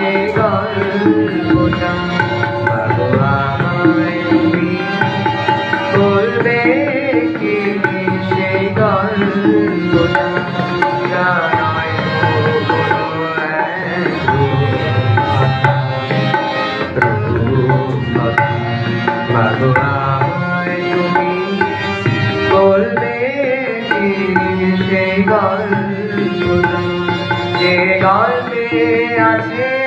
আছে গল্পটা ভগবান তুমি বলবে কি সেই গল্পটা তুমি বলবে কি সেই গল্পটা যে গল্পে আছে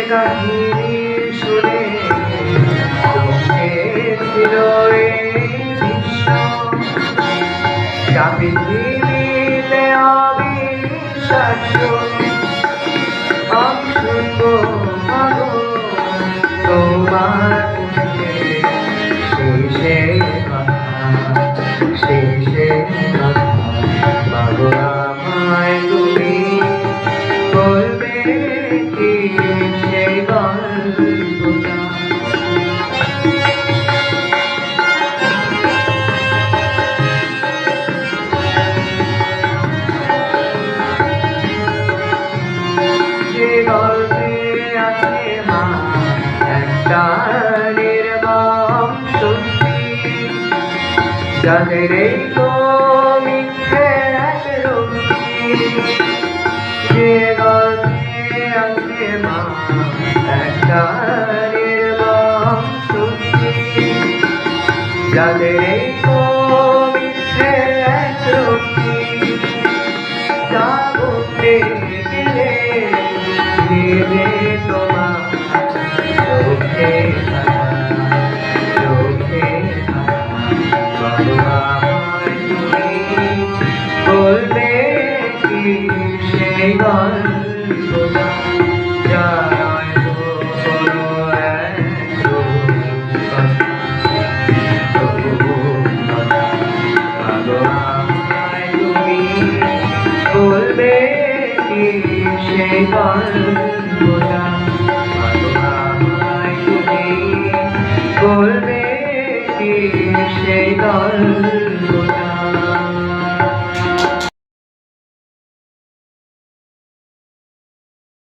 का গল্পে আছে মা একটা নির্মম সত্যি যাদের এই তো মিথ্যে এক রক্তি যে গল্পে আছে মা একটা নির্মম সত্যি যাদের এই তোমার চোখে চোখে বলবে কি সেই গল্পটা বলবে সেই গল্পটা Hare